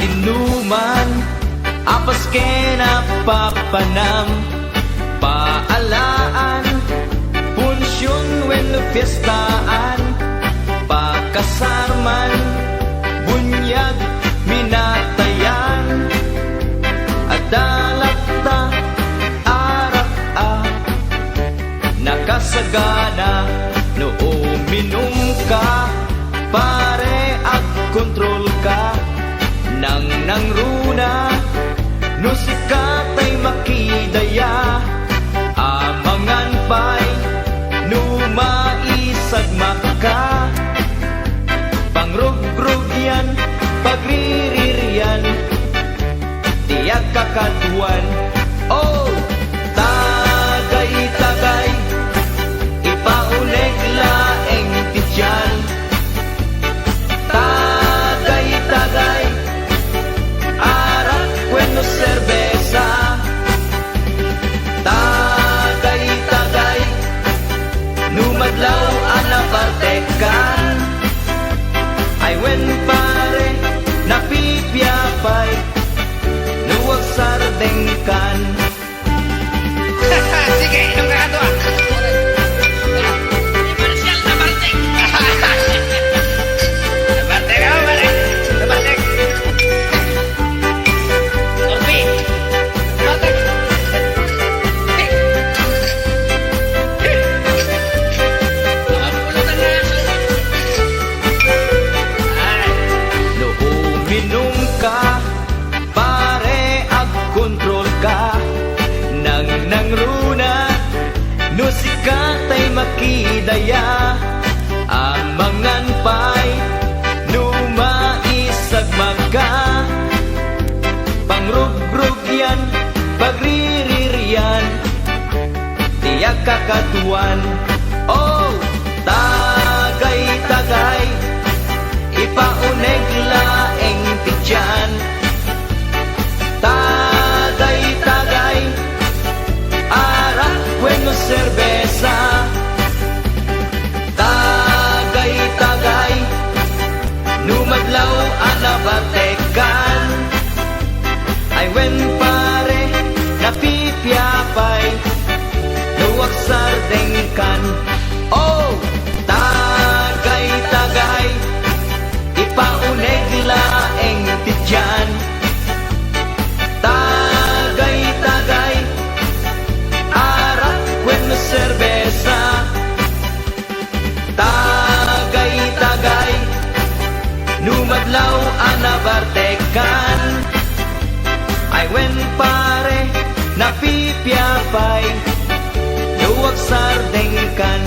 inuman Apas kena papanam Paalaan Punsyon when fiestaan Pakasarman Bunyag Minatayan. Adalakta Arak a Nakasagana. No uminom ka Pare No sikatay makidaya? Amangan pa'y No maisagmak ka Pangrug-grug yan Pagririryan Tiyak kakatuan Oh! Anapartekan Ay wen pare Napipyapay Nuwag sardengkan. Sige, inom ka ka to No sikatay makidaya Amangan pa'y No maisagmag ka Pangrug-grug yan Pagririryan Tiyak kakatuan. Oh, tagay-tagay Ipauneg laeng cerveza. Tagay-tagay Numadlaw anabatekan Ay wen pare Napipyapay Luwag sardengkan Oh! Tagay-tagay Ipauneg laeng tityan Bartecan Ay wen pare na pipiapay Luwag sardengkan